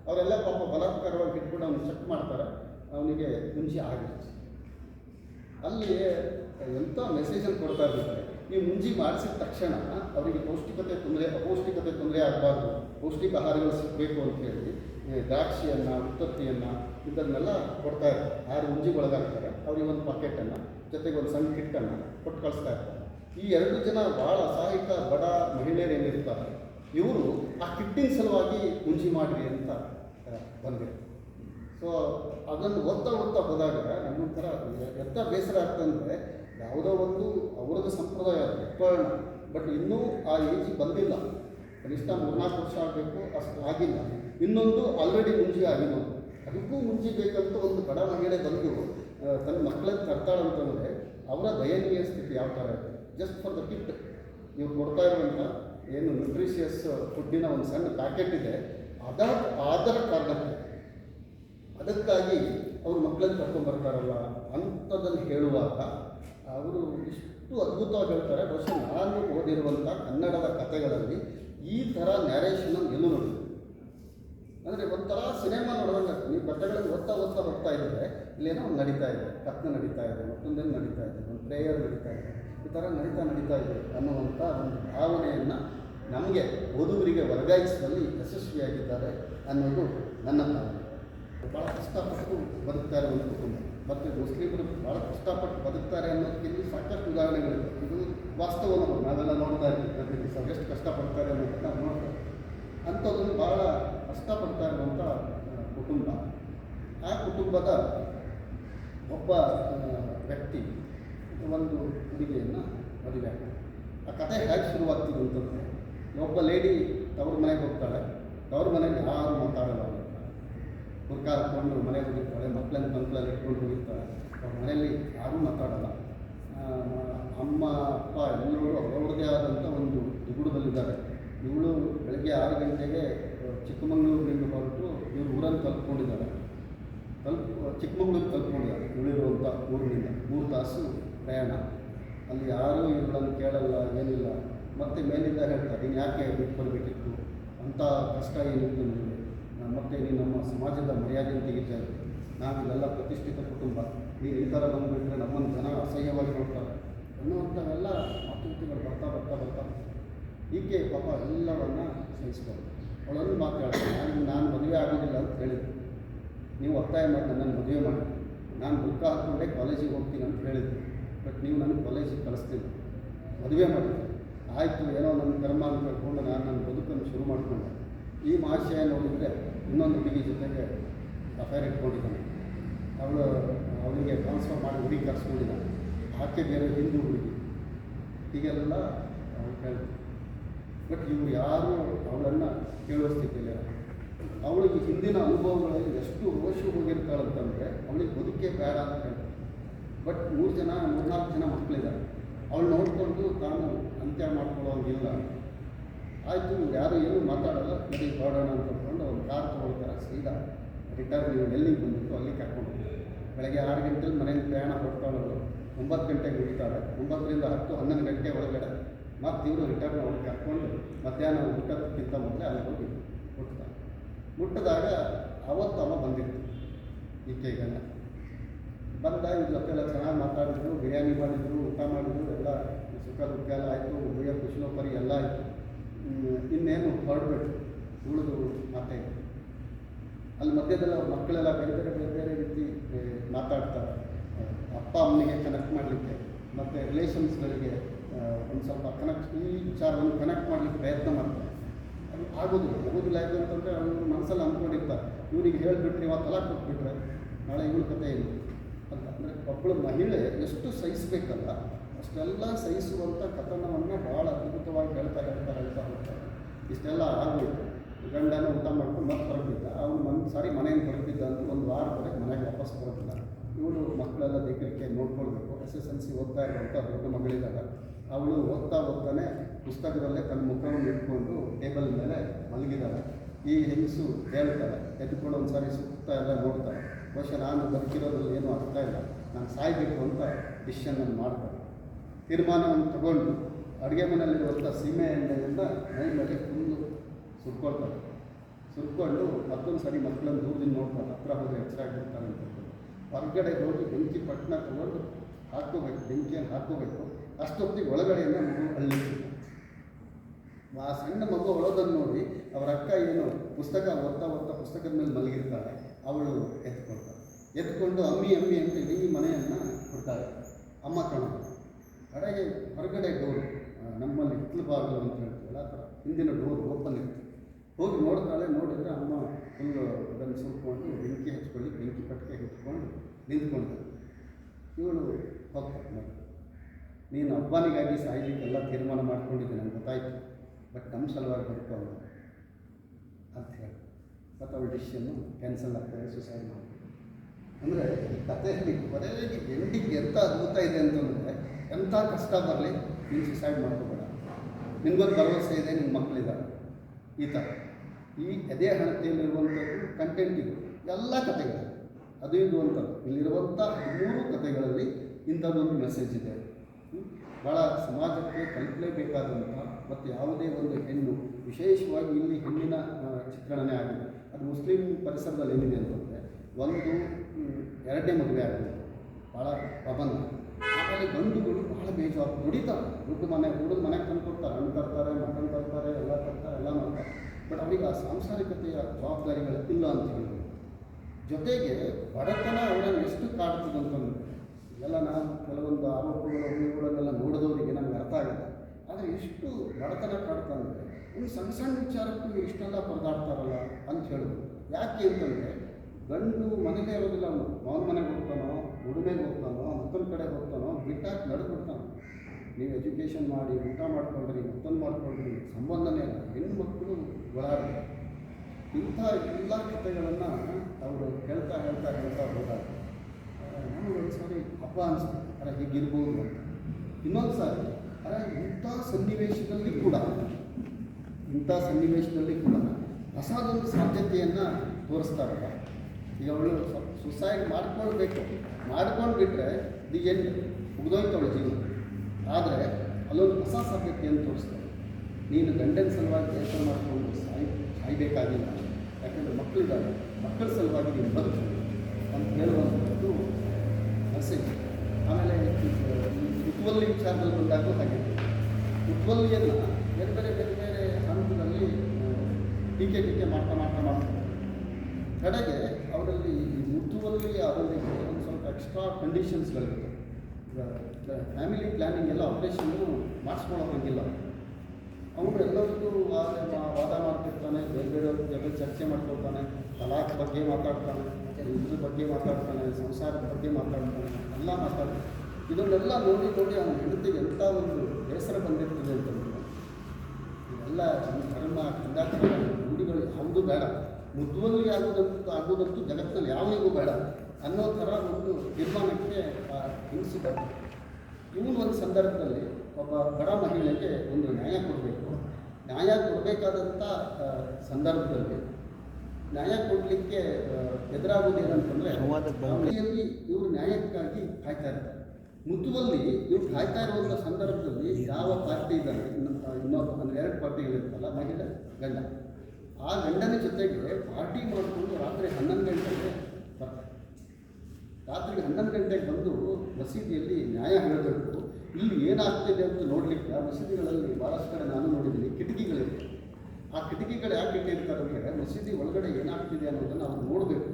ಅವರೆಲ್ಲ ಪಾಪ ಬಲಾತ್ಕಾರವಾಗಿ ಇಟ್ಬಿಟ್ಟು ಅವ್ನು ಚೆಕ್ ಮಾಡ್ತಾರೆ, ಅವನಿಗೆ ಮುಂಜಿ ಆಗಿರುತ್ತೆ. ಅಲ್ಲಿ ಎಂಥ ಮೆಸೇಜನ್ನು ಕೊಡ್ತಾ ಇರ್ತಾರೆ, ನೀವು ಮುಂಜಿ ಮಾಡಿಸಿದ ತಕ್ಷಣ ಅವರಿಗೆ ಪೌಷ್ಟಿಕತೆ ತೊಂದರೆ, ಅಪೌಷ್ಟಿಕತೆ ತೊಂದರೆ ಆಗಬಾರ್ದು ಪೌಷ್ಟಿಕ ಆಹಾರಗಳು ಸಿಗಬೇಕು ಅಂತೇಳಿ ದ್ರಾಕ್ಷಿಯನ್ನು ಉತ್ತತ್ತಿಯನ್ನು ಇದನ್ನೆಲ್ಲ ಕೊಡ್ತಾ ಇರ್ತಾರೆ. ಯಾರು ಮುಂಜಿಗೆ ಒಳಗಾಗ್ತಾರೆ, ಅವ್ರಿಗೆ ಒಂದು ಪಾಕೆಟನ್ನು ಜೊತೆಗೆ ಒಂದು ಸಣ್ಣ ಕಿಟ್ಟನ್ನು ಕೊಟ್ಟು ಕಳಿಸ್ತಾ ಇರ್ತಾರೆ. ಈ ಎರಡು ಜನ ಭಾಳ ಅಸಹಾಯಕ ಬಡ ಮಹಿಳೆಯರು ಏನಿರ್ತಾರೆ, ಇವರು ಆ ಕಿಟ್ಟಿನ ಸಲುವಾಗಿ ಮುಂಜಿ ಮಾಡಿರಿ ಅಂತ ಬಂದಿದೆ ಸೊ ಅದನ್ನು ಓದ್ತಾ ಓದ್ತಾ ಹೋದಾಗ ನಮ್ಮೊಂಥರ ಎಂಥ ಬೇಸರ ಆಗ್ತಂದರೆ ಯಾವುದೋ ಒಂದು ಅವರದ್ದು ಸಂಪ್ರದಾಯ ಅದು ಬಟ್ ಇನ್ನೂ ಆ ಏಜ್ ಬಂದಿಲ್ಲ. ಕನಿಷ್ಠ ಮೂರ್ನಾಲ್ಕು ವರ್ಷ ಆಗಬೇಕು, ಅಷ್ಟು ಆಗಿಲ್ಲ. ಇನ್ನೊಂದು ಆಲ್ರೆಡಿ ಮುಂಜಿ ಆಗಿರೋದು. ಅದಕ್ಕೂ ಮುಂಜಿ ಬೇಕಂತ ಒಂದು ಬಡ ಮಹಿಳೆ ಬಂದು ತನ್ನ ಮಕ್ಕಳನ್ನು ತರ್ತಾಳಂತಂದರೆ ಅವರ ದಯನೀಯ ಸ್ಥಿತಿ ಯಾವ ಥರ ಇದೆ ಜಸ್ಟ್ ಫಾರ್ ದ ಕಿಟ್ ನೀವು ಕೊಡ್ತಾ ಇರುವಂಥ ಏನು ನ್ಯೂಟ್ರಿಷಿಯಸ್ ಫುಡ್ಡಿನ ಒಂದು ಸಣ್ಣ ಪ್ಯಾಕೆಟ್ ಇದೆ ಅದ ಅದರ ಕಾರಣಕ್ಕೆ ಅದಕ್ಕಾಗಿ ಅವರು ಮಕ್ಕಳನ್ನು ಕರ್ಕೊಂಡ್ಬರ್ತಾರಲ್ಲ ಅಂಥದ್ದನ್ನು ಹೇಳುವಾಗ ಅವರು ಇಷ್ಟು ಅದ್ಭುತವಾಗಿ ಹೇಳ್ತಾರೆ. ಬಹುಶಃ ನಾನು ಓದಿರುವಂಥ ಕನ್ನಡದ ಕಥೆಗಳಲ್ಲಿ ಈ ಥರ ನ್ಯಾರೇಷನ್ ಎಲ್ಲೂ ನೋಡಿದೆ ಅಂದರೆ ಒಂಥರ ಸಿನಿಮಾ ನೋಡುವಾಗ ನೀವು ಕಥೆಗಳನ್ನು ಓದ್ತಾ ಓದ್ತಾ ಹೋಗ್ತಾ ಇದ್ದರೆ ಇಲ್ಲೇನೋ ಒಂದು ನಡೀತಾ ಇದೆ ಕತ್ನ ನಡೀತಾ ಇದೆ, ಮತ್ತೊಂದೇನು ನಡೀತಾ ಇದೆ, ಒಂದು ಪ್ರೇಯರ್ ನಡೀತಾ ಇದೆ. ಈ ಥರ ನಡೀತಾ ನಡೀತಾ ಇದೆ ಅನ್ನುವಂಥ ಒಂದು ಭಾವನೆಯನ್ನು ನಮಗೆ ಓದುಗರಿಗೆ ವರ್ಗಾಯಿಸುವಲ್ಲಿ ಯಶಸ್ವಿಯಾಗಿದ್ದಾರೆ ಅನ್ನೋದು ನನ್ನ ಭಾವನೆ. ಭಾಳ ಕಷ್ಟಪಟ್ಟು ಬದುಕ್ತಾರೆ ಒಂದು ಕುಟುಂಬ. ಮತ್ತು ಮುಸ್ಲಿಮರು ಭಾಳ ಕಷ್ಟಪಟ್ಟು ಬದುಕ್ತಾರೆ ಅನ್ನೋದಕ್ಕಿಂತ ಸಾಕಷ್ಟು ಉದಾಹರಣೆಗಳಿವೆ. ಇದು ವಾಸ್ತವವನ್ನು ನಾವು ನಾವೆಲ್ಲ ನೋಡ್ತಾ ಇದ್ದೀವಿ. ಪ್ರತಿ ದಿವಸ ಎಷ್ಟು ಕಷ್ಟಪಡ್ತಾರೆ ಅನ್ನೋದನ್ನ ನಾವು ನೋಡ್ತಾ ಇರ್ತೀವಿ. ಅಂಥದ್ದೊಂದು ಭಾಳ ಕಷ್ಟಪಡ್ತಾ ಇರುವಂಥ ಕುಟುಂಬ. ಆ ಕುಟುಂಬದ ಒಬ್ಬ ವ್ಯಕ್ತಿ ಒಂದು ಹುಡುಗಿಯನ್ನು ಮದುವೆ. ಆ ಕಥೆ ಹೇಗೆ ಶುರುವಾಗ್ತಿದೆ ಅಂತಂದರೆ, ಒಬ್ಬ ಲೇಡಿ ತವ್ರ ಮನೆಗೆ ಹೋಗ್ತಾಳೆ. ತವ್ರ ಮನೆಗೆ ಯಾರು ಮಾತಾಡಲ್ಲ. ಬುರ್ಕ ಹಾಕ್ಕೊಂಡು ಮನೆಗೆ ಹೋಗಿರ್ತಾಳೆ ಮಕ್ಕಳನ್ನು ಮಕ್ಕಳಲ್ಲಿ ಇಟ್ಕೊಂಡು ಹೋಗಿರ್ತಾಳೆ. ಅವ್ರ ಮನೆಯಲ್ಲಿ ಯಾರೂ ಮಾತಾಡಲ್ಲ. ಅಮ್ಮ, ಅಪ್ಪ ಎಲ್ಲರೂ ಅವರವ್ರದೇ ಆದಂಥ ಒಂದು ದುಗುಡದಲ್ಲಿದ್ದಾರೆ ಇವಳು ಬೆಳಗ್ಗೆ ಆರು ಗಂಟೆಗೆ ಚಿಕ್ಕಮಗಳೂರಿನಿಂದ ಹೊರಟು ಇವರು ಊರಲ್ಲಿ ತಲುಪ್ಕೊಂಡಿದ್ದಾರೆ ತಲುಪು ಚಿಕ್ಕಮಗಳೂರು ತಲುಪ್ಕೊಂಡಿದ್ದಾರೆ ಇವಳಿರುವಂಥ ಊರಿನಿಂದ. ಮೂರು ತಾಸು ಪ್ರಯಾಣ ಅಲ್ಲಿ ಯಾರೂ ಇವುಗಳನ್ನು ಕೇಳಲ್ಲ, ಏನಿಲ್ಲ. ಮತ್ತೆ ಮೇಲಿಂದ ಹೇಳ್ತಾರೆ, ನೀನು ಯಾಕೆ ಬಿಟ್ಕೊಳ್ಬೇಕಿತ್ತು ಅಂತ ಕಷ್ಟ ಏನಿತ್ತು ನಿಮಗೆ ಮತ್ತೆ ನೀನು ನಮ್ಮ ಸಮಾಜದ ಮರ್ಯಾದೆ ತೆಗಿತಾ ಇದ್ದೆ. ನಾವಿಲ್ಲೆಲ್ಲ ಪ್ರತಿಷ್ಠಿತ ಕುಟುಂಬ. ನೀನು ಈ ಥರ ಬಂದುಬಿಟ್ರೆ ನಮ್ಮನ್ನು ಜನ ಅಸಹ್ಯವಾಗಿ ನೋಡ್ತಾರೆ. ಅನ್ನುವಂಥವೆಲ್ಲ ಮಾತುಕತೆಗಳು ಬರ್ತಾ ಬರ್ತಾ ಬರ್ತಾ ಹೀಗೆ ಪಾಪ ಎಲ್ಲವನ್ನ ಸಹಿಸ್ಕೊಂಡು ಅವಳನ್ನು ಮಾತಾಡ್ತಾರೆ ನಾನು ನಾನು ಮದುವೆ ಆಗೋದಿಲ್ಲ ಅಂತ ಹೇಳಿದ್ದೆ. ನೀವು ಒತ್ತಾಯ ಮಾಡಿ ನನ್ನನ್ನು ಮದುವೆ ಮಾಡಿ. ನಾನು ಬುಕ್ಕ ಹಾಕ್ಕೊಂಡೆ ಕಾಲೇಜಿಗೆ ಹೋಗ್ತೀನಿ ಅಂತ ಹೇಳಿದ್ದೆ. ಬಟ್ ನೀವು ನನಗೆ ಕಾಲೇಜಿಗೆ ಕಳಿಸ್ತೀನಿ. ಮದುವೆ ಮಾಡಿದೆ ಆಯಿತು, ಏನೋ ನನ್ನ ಕರ್ಮ ಅಂತ ಹೇಳ್ಕೊಂಡು ನಾನು ನನ್ನ ಬದುಕನ್ನು ಶುರು ಮಾಡಿಕೊಂಡೆ. ಈ ಮಹಾಶಯ ನೋಡಿದರೆ ಇನ್ನೊಂದು ಹುಡುಗಿ ಜೊತೆಗೆ ಅಫೇರ್ ಇಟ್ಕೊಂಡಿದ್ದಾನೆ. ಅವಳು ಅವಳಿಗೆ ಟ್ರಾನ್ಸ್ಫರ್ ಮಾಡಿ ಹುಡುಗಿ ಕರೆಸ್ಕೊಂಡಿದ್ದಾನೆ. ಆಕೆ ಬೇರೆ ಹಿಂದೂ ಹುಡುಗಿ. ಹೀಗೆಲ್ಲ ಅವಳು ಹೇಳ್ತಾರೆ ಬಟ್ ಇವರು ಯಾರು ಅವಳನ್ನು ಕೇಳುವ ಸ್ಥಿತಿಯಲ್ಲಿ ಅವಳಿಗೆ ಹಿಂದಿನ ಅನುಭವಗಳಲ್ಲಿ ಎಷ್ಟು ರೋಷ ಹೋಗಿರ್ತಾಳಂತಂದರೆ, ಅವಳಿಗೆ ಬದುಕೇ ಬೇಡ ಅಂತ ಹೇಳ್ತಾರೆ ಬಟ್ ಮೂರು ಜನ, ಮೂರ್ನಾಲ್ಕು ಜನ ಮಕ್ಕಳಿದ್ದಾರೆ ಅವಳು ನೋಡಿಕೊಂಡು ತಾನು ಅಂತ್ಯ ಮಾಡ್ಕೊಳ್ಳೋಂಗಿಲ್ಲ ಆಯಿತು ಯಾರು ಏನು ಮಾತಾಡಲ್ಲ ನಡಿ ಹೊರಡೋಣ ಅಂತ ಅಂದ್ಕೊಂಡು ಅವ್ರು ಕಾರ್ ತೊಗೊಳ್ತಾರೆ ಸೀದಾ ರಿಟರ್ನ್ ನೀವು ಎಲ್ಲಿಗೆ ಬಂದಿತ್ತು ಅಲ್ಲಿ ಕರ್ಕೊಂಡು. ಬೆಳಗ್ಗೆ ಆರು ಗಂಟೆಲಿ ಮನೆಯಿಂದ ಪ್ರಯಾಣ ಹೊರಡ್ತಾಳವರು ಒಂಬತ್ತು ಗಂಟೆಗೆ ಬಿಡ್ತಾರೆ ಒಂಬತ್ತರಿಂದ ಹತ್ತು, ಹನ್ನೊಂದು ಗಂಟೆ ಒಳಗಡೆ. ಮತ್ತು ಇವರು ರಿಟರ್ನ್ ಅವ್ರು ಕರ್ಕೊಂಡು ಮಧ್ಯಾಹ್ನ ಊಟಕ್ಕಿಂತ ಮೊದಲೇ ಅಲ್ಲಿ ಹೋಗಿ ಮುಟ್ತಾರೆ ಮುಟ್ಟಿದಾಗ ಅವತ್ತು ಅವ ಬಂದಿತ್ತು ಈಕೆಗೆಲ್ಲ ಬಂದ ಇವ್ರ ಜೊತೆ ಎಲ್ಲ ಚೆನ್ನಾಗಿ ಮಾತಾಡಿದ್ರು, ಬಿರಿಯಾನಿ ಮಾಡಿದ್ರು, ಊಟ ಮಾಡಿದ್ರು, ಎಲ್ಲ ಸುಖ ದುಃಖ ಎಲ್ಲ ಆಯಿತು ಉಭಯ ಕುಶಲೋಪರಿ ಎಲ್ಲ ಆಯಿತು. ಇನ್ನೇನು ಹೊರಡಬೇಕು, ಉಳಿದು ಮಾತೇ ಅಲ್ಲಿ ಮಧ್ಯದಲ್ಲಿ ಮಕ್ಕಳೆಲ್ಲ ಬೇರೆ ಬೇರೆ ಬೇರೆ ಬೇರೆ ರೀತಿ ಮಾತಾಡ್ತಾರೆ. ಅಪ್ಪ ಅಮ್ಮನಿಗೆ ಕನೆಕ್ಟ್ ಮಾಡಲಿಕ್ಕೆ, ಮತ್ತು ರಿಲೇಷನ್ಸ್ಗಳಿಗೆ ಒಂದು ಸ್ವಲ್ಪ ಕನೆಕ್ಟ್ ಈ ವಿಚಾರವನ್ನು ಕನೆಕ್ಟ್ ಮಾಡಲಿಕ್ಕೆ ಪ್ರಯತ್ನ ಮಾಡ್ತಾರೆ. ಅದು ಆಗೋದಿಲ್ಲ ಆಗೋದಿಲ್ಲ ಯಾಕಂತಂದರೆ ಅವರು ಮನಸ್ಸಲ್ಲಿ ಅಂದ್ಕೊಂಡಿರ್ತಾರೆ. ಇವನಿಗೆ ಹೇಳಿಬಿಟ್ರೆ ಇವತ್ತು ತಲಾಕ್ ಕೊಟ್ಬಿಟ್ರೆ ನಾಳೆ ಇವಳ ಕಥೆ ಇಲ್ಲ. ಅಂದರೆ ಮಹಿಳೆ ಎಷ್ಟು ಸಹಿಸಬೇಕಲ್ಲ, ಅಷ್ಟೆಲ್ಲ ಸಹಿಸುವಂಥ ಕಥನವನ್ನು ಭಾಳ ಅದ್ಭುತವಾಗಿ ಹೇಳ್ತಾ ಹೇಳ್ತಾ ಹೇಳ್ತಾ ಹೋಗ್ತಾರೆ ಇಷ್ಟೆಲ್ಲ ಆಗೋಯ್ತು ಗಂಡನ ಊಟ ಮಾಡ್ಕೊಂಡು ಮತ್ತೆ ಹೊರಟಿದ್ದ. ಅವನು ಮನ್, ಸಾರಿ ಮನೆಯಿಂದ ಹೊರಟಿದ್ದ ಅಂತ ಒಂದು ವಾರದವರೆಗೆ ಮನೆಗೆ ವಾಪಸ್ ಬರೋದಿಲ್ಲ. ಇವಳು ಮಕ್ಕಳೆಲ್ಲ ದೇಖರಿಕೆ ನೋಡ್ಕೊಳ್ಬೇಕು. ಎಸ್ ಎಸ್ ಎಲ್ ಸಿ ಓದ್ತಾ ಇರುವಂಥ ದೊಡ್ಡ ಮಗಳಿದ್ದಾಗ ಅವಳು ಓದ್ತಾ ಓದ್ತಾನೆ ಪುಸ್ತಕದಲ್ಲೇ ತನ್ನ ಮುಖವನ್ನು ಇಟ್ಕೊಂಡು ಟೇಬಲ್ ಮೇಲೆ ಮಲಗಿದ್ದಾಳೆ. ಈ ಹೆಂಗಸು ಹೇಳ್ತಾಳೆ ಎದ್ಕೊಂಡು ಒಂದು ಸಾರಿ ಸುತ್ತ ಎಲ್ಲ ನೋಡ್ತಾಳೆ. ಬಹುಶಃ ನಾನು ಬದುಕಿರೋದ್ರಲ್ಲಿ ಏನೂ ಅರ್ಥ ಇಲ್ಲ. ನಾನು ಸಾಯಬೇಕು ಅಂತ ಡಿಸಿಷನನ್ನು ಮಾಡ್ತಾರೆ. ತೀರ್ಮಾನವನ್ನು ತಗೊಂಡು ಅಡುಗೆ ಮನೆಯಲ್ಲಿರುವಂಥ ಸೀಮೆ ಎಣ್ಣೆಯಿಂದ ಮೈ ಮೇಲೆ ಕುಂದು ಸುರ್ಕೊಳ್ತಾರೆ. ಸುರ್ಕೊಂಡು ಮತ್ತೊಂದು ಸರಿ ಮಕ್ಕಳನ್ನು ದೂರದಿಂದ ನೋಡ್ತಾರೆ. ಹತ್ರ ಹೋದರೆ ಹೆಚ್ಚಾಗಿರ್ತಾರೆ ಅಂತ ಹೊರಗಡೆ ಹೋಗಿ ಬೆಂಕಿ ಪಟ್ಟಣ ತಗೊಂಡು ಹಾಕೋಬೇಕು ಬೆಂಕಿಯನ್ನು ಹಾಕೋಬೇಕು ಅಷ್ಟೊತ್ತಿಗೆ ಒಳಗಡೆಯಿಂದ ಮಗು ಅಲ್ಲಿ ಆ ಸಣ್ಣ ಮಗು ಒಳೋದನ್ನು ನೋಡಿ, ಅವರ ಅಕ್ಕ ಏನು ಪುಸ್ತಕ ಓದ್ತಾ ಓದ್ತಾ ಪುಸ್ತಕದ ಮೇಲೆ ಮಲಗಿರ್ತಾಳೆ. ಅವಳು ಎತ್ಕೊಳ್ತಾಳೆ. ಎತ್ಕೊಂಡು ಅಮ್ಮಿ ಅಮ್ಮಿ ಅಂತ ಇಡೀ ಮನೆಯನ್ನು ಕೊಡ್ತಾರೆ. ಅಮ್ಮ ಕಣ. ಕಡೆಗೆ ಹೊರಗಡೆ ಡೋರ್ ನಮ್ಮಲ್ಲಿ ಹಿತ್ತಲು ಬಾಗಿಲು ಅಂತ ಹೇಳ್ತೀವಲ್ಲ, ಆ ಥರ. ಹಿಂದಿನ ಡೋರ್ ಓಪನ್ ಇತ್ತು. ಹೋಗಿ ನೋಡ್ತಾಳೆ, ನೋಡಿದರೆ ಅಮ್ಮ ಫುಲ್ಲು ಅದನ್ನು ಸುಲ್ಕೊಂಡು ಬೆಂಕಿ ಹಚ್ಕೊಳ್ಳಿ, ಬೆಂಕಿ ಪಟ್ಟಿಗೆ ಹಿಡ್ಕೊಂಡು ನಿಂತ್ಕೊಂಡು ಇವಳು ಹೋಗ್ತಾರೆ ನೀನು ಅಬ್ಬಾನಿಗಾಗಿ ಸಾಯ್ಲಿಕ್ಕೆಲ್ಲ ತೀರ್ಮಾನ ಮಾಡ್ಕೊಂಡಿದ್ದೆ ನನಗೆ ಗೊತ್ತಾಯ್ತು. ಬಟ್ ನಮ್ಮ ಸಲುವಾಗಿ ಬದುಕೋಲ್ಲ ಅಂತ ಹೇಳಿ. ಮತ್ತು ಅವಳ ಡಿಶನ್ನು ಕ್ಯಾನ್ಸಲ್ ಆಗ್ತದೆ ಸುಸೈಡ್ ಮಾಡಿ ಅಂದರೆ ಕಥೆಯಲ್ಲಿ ಕೊನೆಯಲ್ಲಿ ಎಂಡಿಂಗ್ ಎಂಥ ಅದ್ಭುತ ಇದೆ ಅಂತಂದರೆ ಎಂಥ ಕಷ್ಟ ಬರಲಿ ನೀನು ಸುಸೈಡ್ ಮಾಡ್ಕೋಬೇಡ. ನಿನ್ಗೊಂದು ಭರವಸೆ ಇದೆ, ನಿಮ್ಮ ಮಕ್ಕಳಿದ್ದಾರೆ. ಈ ಥರ. ಈ ಎದೆ ಹಣತೆಯಲ್ಲಿರುವಂಥದ್ದು ಕಂಟೆಂಟ್ ಇದು. ಎಲ್ಲ ಕಥೆಗಳು. ಅದು ಇದು ಅಂತ. ಇಲ್ಲಿರುವಂಥ ಮೂರು ಕಥೆಗಳಲ್ಲಿ ಇಂಥದ್ದೊಂದು ಮೆಸೇಜ್ ಇದೆ? ಭಾಳ ಸಮಾಜಕ್ಕೆ ತಲುಪಲೇಬೇಕಾದಂಥ ಮತ್ತು ಯಾವುದೇ ಒಂದು ಹೆಣ್ಣು, ವಿಶೇಷವಾಗಿ ಇಲ್ಲಿ ಹೆಣ್ಣಿನ ಚಿತ್ರಣನೇ ಆಗಿದೆ. ಅದು ಮುಸ್ಲಿಂ ಪರಿಸರದಲ್ಲಿ ಏನಿದೆ ಅಂತಂದರೆ ಒಂದು ಎರಡನೇ ಮದುವೆ ಆಗಿದೆ ಭಾಳ ಪ್ರಬಂಧ. ಆಮೇಲೆ ಗಂಡುಗಳು ಭಾಳ ಬೇಜಾರು. ದುಡಿತಾರೆ. ದುಡ್ಡು ಮನೆ ದುಡ್ಡು ಮನೆಗೆ ತಂದು ಕೊಡ್ತಾರೆ. ಹಣ್ಣು ತರ್ತಾರೆ, ಮಟನ್ ತರ್ತಾರೆ, ಎಲ್ಲ ತರ್ತಾರೆ, ಎಲ್ಲ ಮಾಡ್ತಾರೆ. ಬಟ್ ಅವರಿಗೆ ಆ ಸಾಂಸಾರಿಕತೆಯ ಜವಾಬ್ದಾರಿಗಳು ಇಲ್ಲ ಅಂತ ಹೇಳಿದ್ರು ಜೊತೆಗೆ ಬಡತನ ಅವರನ್ನು ಎಷ್ಟು ಕಾಡ್ತದೆ ಅಂತಂದ್ರೆ ಎಲ್ಲ ನಾನು ಕೆಲವೊಂದು ಆರೋಪಗಳು ಅಭಿಯೋಗಗಳನ್ನೆಲ್ಲ ನೋಡಿದವರಿಗೆ ನನಗೆ ಅರ್ಥ ಆಗುತ್ತೆ. ಆದರೆ ಎಷ್ಟು ಬಡತನ ಕಾಡ್ತಂದ್ರೆ ಇನ್ನು ಸಣ್ಣ ಸಣ್ಣ ವಿಚಾರಕ್ಕೂ ಇಷ್ಟೆಲ್ಲ ಪರದಾಡ್ತಾರಲ್ಲ ಅಂತ ಹೇಳೋದು ಯಾಕೆ ಅಂತಂದರೆ ಗಂಡು ಮನೆಗೆ ಇರೋದಿಲ್ಲ ಅವನು. ಅವನ ಮನೆಗೆ ಹೋಗ್ತಾನೋ, ಉಡುಮೆಗೆ ಹೋಗ್ತಾನೋ, ಮತ್ತೊಂದು ಕಡೆ ಹೋಗ್ತಾನೋ ಬಿಟ್ಟಾಕಿ ನಡೆದ್ಬಿಡ್ತಾನೆ ನೀವು ಎಜುಕೇಷನ್ ಮಾಡಿ, ಊಟ ಮಾಡ್ಕೊಂಡ್ರಿ, ಮತ್ತೊಂದು ಮಾಡ್ಕೊಂಡ್ರಿ, ಸಂಬಂಧನೇ ಇಲ್ಲ. ಹೆಣ್ಣು ಮಕ್ಕಳು ಇಂಥ ಎಲ್ಲ ಕಥೆಗಳನ್ನು ಅವರು ಹೇಳ್ತಾ ಹೇಳ್ತಾ ಹೇಳ್ತಾ ಹೋದಾಗ ನಮಗೆ ಒಂದು ಸಾರಿ ಹಬ್ಬ ಅನಿಸ್ತು ಅರೆ, ಹೀಗಿರ್ಬೋದು ಅಂತ. ಇನ್ನೊಂದು ಸಾರಿ, ಅರೆ, ಇಂಥ ಸನ್ನಿವೇಶದಲ್ಲಿ ಕೂಡ, ಇಂಥ ಸನ್ನಿವೇಶದಲ್ಲಿ ಕೂಡ ಹೊಸದೊಂದು ಸಾಧ್ಯತೆಯನ್ನು ತೋರಿಸ್ತಾರಲ್ಲ ಈಗ ಅವಳು ಸುಸೈಡ್ ಮಾಡ್ಕೊಳ್ಬೇಕು. ಮಾಡ್ಕೊಂಡು ಬಿಟ್ಟರೆ ದಿ ಎಂಡ್ ಅವಳು ಜೀವನ. ಆದರೆ ಅಲ್ಲೊಂದು ಹೊಸ ಸಾಧ್ಯತೆಯನ್ನು ತೋರಿಸ್ತಾರೆ ನೀನು ಗಂಡನ ಸಲುವಾಗಿ ಕೆಲಸ ಮಾಡಿಕೊಂಡು ಸಾಯ್, ಸಾಯ್ಬೇಕಾಗಿಲ್ಲ. ಯಾಕಂದರೆ ಮಕ್ಕಳಿದ್ದಾರೆ ಮಕ್ಕಳ ಸಲುವಾಗಿ ನೀನು ಬದುಕು. ಅಂತ ಹೇಳುವಂಥದ್ದು ಮೆಸೇಜ್ ಆಮೇಲೆ ಈ ಮುತುವಲ್ಲಿ ವಿಚಾರದಲ್ಲಿ ಬಂದಾಗ ಹಾಗೆ. ಮುತುವಲ್ಲಿಯನ್ನು ಬೇರೆ ಬೇರೆ ಬೇರೆ ಬೇರೆ ಹಂತದಲ್ಲಿ ಟೀಕೆ ಟೀಕೆ ಮಾಡ್ತಾ ಮಾಡ್ತಾ ಮಾಡ್ತಾರೆ ಕಡೆಗೆ ಅವರಲ್ಲಿ ಈ ಮುತುವಲ್ಲಿ ಅದರಲ್ಲಿ ಒಂದು ಸ್ವಲ್ಪ ಎಕ್ಸ್ಟ್ರಾ ಕಂಡೀಷನ್ಸ್ಗಳಿರುತ್ತೆ ಫ್ಯಾಮಿಲಿ ಪ್ಲ್ಯಾನಿಂಗ್ ಎಲ್ಲ ಆಪ್ರೇಷನ್ನು ಮಾಡಿಸ್ಕೊಳ್ಳೋಕ್ಕಾಗಿಲ್ಲ ಅವನು ಎಲ್ಲರಿಗೂ ವಾದ ವಾದ ಮಾಡ್ತಿರ್ತಾನೆ, ಬೇರೆ ಬೇರೆಯವ್ರ ಜೊತೆ ಚರ್ಚೆ ಮಾಡ್ಕೊಳ್ತಾನೆ, ತಲಾಖ್ ಬಗ್ಗೆ ಮಾತಾಡ್ತಾನೆ, ಇದ್ರ ಬಗ್ಗೆ ಮಾತಾಡ್ತಾನೆ, ಸಂಸಾರದ ಬಗ್ಗೆ ಮಾತಾಡ್ತಾನೆ, ಎಲ್ಲ ಮಾತಾಡ್ತಾನೆ. ಇದನ್ನೆಲ್ಲ ನೋಡಿ ನೋಡಿ ಅವನ ಹೆಂಡತಿಗೆ ಎಂಥ ಒಂದು ಬೇಸರ ಬಂದಿರ್ತದೆ ಅಂತಂದ್ರೆ, ಇವೆಲ್ಲ ಧರ್ಮ ಕಂದಾಚಾರ ರೂಢಿಗಳು ಯಾವುದೂ ಬೇಡ. ಮುದ್ದುವಲ್ಲಿ ಆಗೋದಂತೂ ಆಗೋದಂತೂ ಜಗತ್ತಿನಲ್ಲಿ ಯಾವನಿಗೂ ಬೇಡ ಅನ್ನೋ ಥರ ಒಂದು ತೀರ್ಮಾನಕ್ಕೆ ಹಿಂಸೆ ಬಂತು. ಇವನು ಒಂದು ಸಂದರ್ಭದಲ್ಲಿ ಒಬ್ಬ ಬಡ ಮಹಿಳೆಗೆ ಒಂದು ನ್ಯಾಯ ಕೊಡಬೇಕು. ನ್ಯಾಯ ಕೊಡಬೇಕಾದಂಥ ಸಂದರ್ಭದಲ್ಲಿ ನ್ಯಾಯ ಕೊಡಲಿಕ್ಕೆ ಎದುರಾಗೋದು ಏನಂತಂದರೆ. ಮನೆಯಲ್ಲಿ ಇವರು ನ್ಯಾಯಕ್ಕಾಗಿ ಕಾಯ್ತಾ ಇರ್ತಾರೆ. ಮುತ್ತುವಲ್ಲಿ ಇವ್ರು ಕಾಯ್ತಾ ಇರುವಂಥ ಸಂದರ್ಭದಲ್ಲಿ ಯಾವ ಪಾರ್ಟಿ ಇದ್ದಾರೆ ಇನ್ನು- ಇನ್ನೊಬ್ಬ ಅಂದರೆ ಎರಡು ಪಾರ್ಟಿಗಳಿರ್ತಲ್ಲ ಮಹಿಳೆ ಗಂಡ. ಆ ಗಂಡನ ಜೊತೆಗೆ ಪಾರ್ಟಿ ಮಾಡಿಕೊಂಡು ರಾತ್ರಿ ಹನ್ನೊಂದು ಗಂಟೆಗೆ ಬರ್ತಾರೆ ರಾತ್ರಿ ಹನ್ನೊಂದು ಗಂಟೆಗೆ ಬಂದು ಮಸೀದಿಯಲ್ಲಿ ನ್ಯಾಯ ಹೇಳಬೇಕು. ಇಲ್ಲಿ ಏನಾಗ್ತಿದೆ ಅಂತ ನೋಡಲಿಕ್ಕೆ ಆ ಮಸೀದಿಗಳಲ್ಲಿ ಭಾಳಷ್ಟು ಕಡೆ ನಾನು ನೋಡಿದ್ದೀನಿ ಕಿಟಕಿಗಳಿವೆ ಆ ಕಿಟಕಿಗಳು ಯಾಕೆ ಇಟ್ಟಿರ್ತಾರೆ ಅಂದರೆ ಮಸೀದಿ ಒಳಗಡೆ ಏನಾಗ್ತಿದೆ ಅನ್ನೋದನ್ನು ಅವ್ರು ನೋಡಬೇಕು.